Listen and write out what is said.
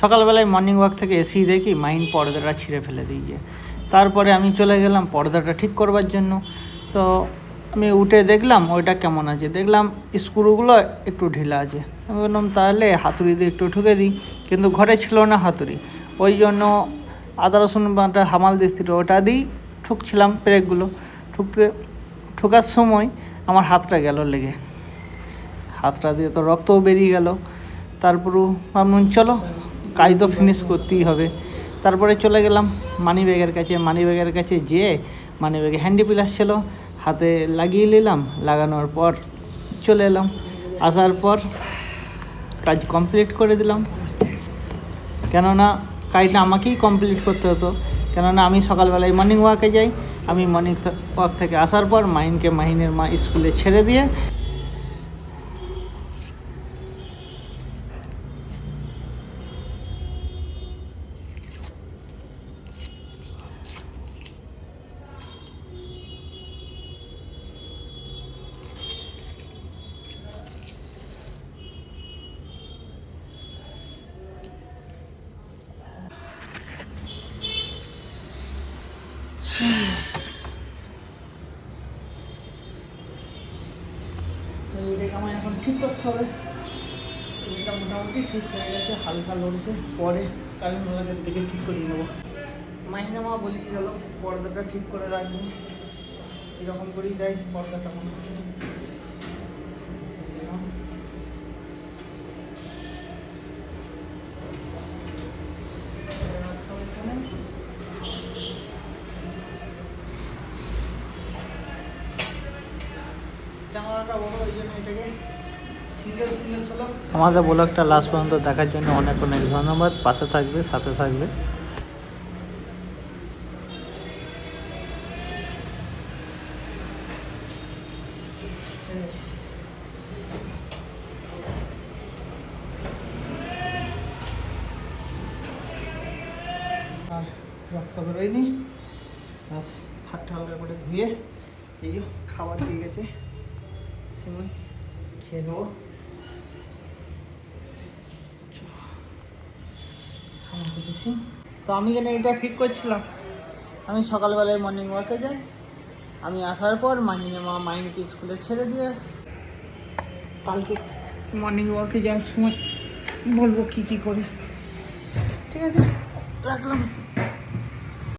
সকালবেলায় morning walk থেকে এসেই দেখি মাইন পর্দাটা ছিঁড়ে ফেলে দিয়েছে তারপরে আমি চলে গেলাম পর্দাটা ঠিক করবার জন্য। তো আমি উঠে দেখলাম ওইটা কেমন আছে? দেখলাম স্ক্রুগুলো একটু ঢিলা আছে। আমি বললাম, তাহলে হাতুড়ি দিয়ে একটু ঠুকে দিই। কিন্তু ঘরে ছিল না হাতুড়ি। ওই জন্য আদা রসুন বাটা হামাল দিচ্ছিল ওটা দিই ঠুকছিলাম ব্রেকগুলো ঠুকতে, ঠোকার সময় আমার হাতটা গেল লেগে। হাতটা দিয়ে তো রক্তও বেরিয়ে গেল। তারপরও ভাবলাম, চলো কাজ তো ফিনিশ করতেই হবে। তারপরে চলে গেলাম মানি ব্যাগের কাছে। মানি ব্যাগের কাছে যেয়ে মানি ব্যাগে হ্যান্ডি প্লাস ছিল হাতে লাগিয়ে নিলাম। লাগানোর পর চলে এলাম। আসার পর কাজ কমপ্লিট করে দিলাম। কেননা কাজটা আমাকেই কমপ্লিট করতে হতো। কেননা আমি সকালবেলায় মর্নিং ওয়াকে যাই। আমি মর্নিং ওয়াক থেকে আসার পর মাহিনকে মাহিনের মা স্কুলে ছেড়ে দিয়ে তো এটাকে আমার এখন ঠিক করতে হবে। এটা মোটামুটি ঠিক হয়ে গেছে, হালকা লড়ছে। পরে কালী মেলাদের দিকে ঠিক করে নেব। মাহিনা মা বলি গেল, পর্দাটা ঠিক করে রাখব। এরকম করেই দেয়, পর্দাটা মনে হচ্ছে জানালাটা বড় ওই জন্য এটাকে সিঙ্গেল সিঙ্গেল ছিল আমাদের ব্লগটা লাস্ট পর্যন্ত দেখার জন্য অনেক অনেক ধন্যবাদ। পাশে থাকবে সাথে থাকবে। আর রক্ত বেরোয়নি ব্যাস হাতটা হালকা করে ধুয়ে এই খাবার দিয়ে গেছে। সিমন খেয়ে নেব তো আমি কেন এটা ঠিক করছিলাম। আমি সকালবেলায় মর্নিং ওয়াকে যাই। আমি আসার পর মাহিনে মা মাইনকে স্কুলে ছেড়ে দিয়ে কালকে মর্নিং ওয়াকে যাওয়ার সময় বলব কী কী করি। ঠিক আছে, রাখলাম।